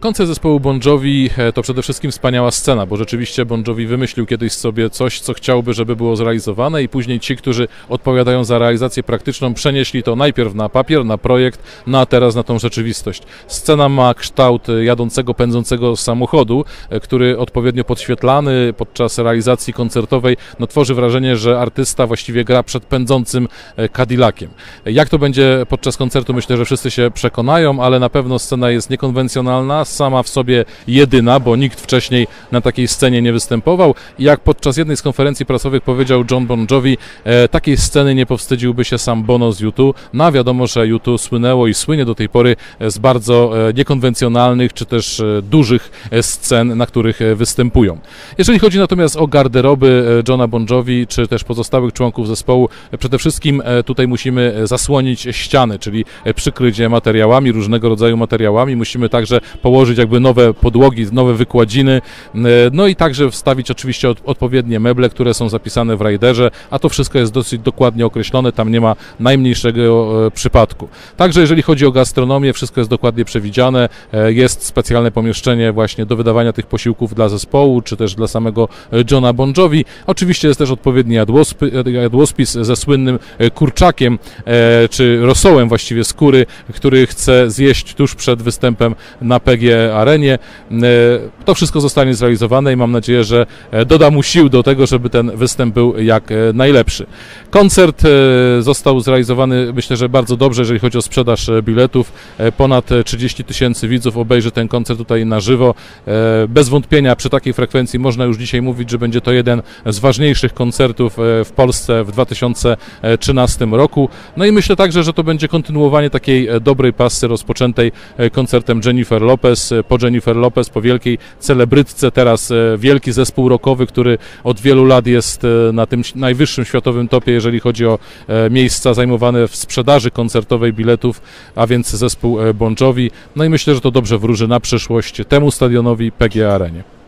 Koncert zespołu Bon Jovi e, to przede wszystkim wspaniała scena, bo rzeczywiście Bon Jovi wymyślił kiedyś sobie coś, co chciałby, żeby było zrealizowane i później ci, którzy odpowiadają za realizację praktyczną, przenieśli to najpierw na papier, na projekt, no a teraz na tą rzeczywistość. Scena ma kształt jadącego, pędzącego samochodu, e, który odpowiednio podświetlany podczas realizacji koncertowej, no tworzy wrażenie, że artysta właściwie gra przed pędzącym e, Cadillaciem. Jak to będzie podczas koncertu, myślę, że wszyscy się przekonają, ale na pewno scena jest niekonwencjonalna, sama w sobie jedyna, bo nikt wcześniej na takiej scenie nie występował. Jak podczas jednej z konferencji prasowych powiedział John Bon Jovi, e, takiej sceny nie powstydziłby się sam Bono z U2. No a wiadomo, że U2 słynęło i słynie do tej pory z bardzo e, niekonwencjonalnych czy też e, dużych e, scen, na których występują. Jeżeli chodzi natomiast o garderoby Johna Bon Jovi czy też pozostałych członków zespołu, przede wszystkim tutaj musimy zasłonić ściany, czyli przykryć je materiałami, różnego rodzaju materiałami. Musimy także położyć jakby nowe podłogi, nowe wykładziny, e, no i także wstawić oczywiście od, odpowiednie meble, które są zapisane w Riderze, a to wszystko jest dosyć dokładnie określone, tam nie ma najmniejszego e, przypadku. Także jeżeli chodzi o gastronomię, wszystko jest dokładnie przewidziane, e, jest specjalne pomieszczenie właśnie do wydawania tych posiłków dla zespołu, czy też dla samego Johna Bon. Oczywiście jest też odpowiedni jadłospy, e, jadłospis ze słynnym kurczakiem, czy rosołem właściwie skóry, który chce zjeść tuż przed występem na PG Arenie. E, To wszystko zostanie zrealizowane i mam nadzieję, że e, doda mu sił do tego, żeby ten występ był jak e, najlepszy. Koncert został zrealizowany myślę, że bardzo dobrze, jeżeli chodzi o sprzedaż biletów. Ponad e, 30 tysięcy widzów obejrzy ten koncert tutaj na żywo. Bez wątpienia przy takiej frekwencji można już dzisiaj mówić, że będzie to jeden z ważniejszych koncertów w Polsce w 2013 roku. No i myślę także, że to będzie kontynuowanie takiej dobrej pasy rozpoczętej koncertem Jennifer Lopez. E, Po Jennifer Lopez, po wielkiej celebrytce, teraz e, wielki zespół rockowy, który od wielu lat jest e, na tym najwyższym światowym topie, jeżeli chodzi o miejsca zajmowane w sprzedaży koncertowej biletów, a więc zespół Bon Jovi. No i myślę, że to dobrze wróży na przyszłość temu stadionowi PGA Arenie.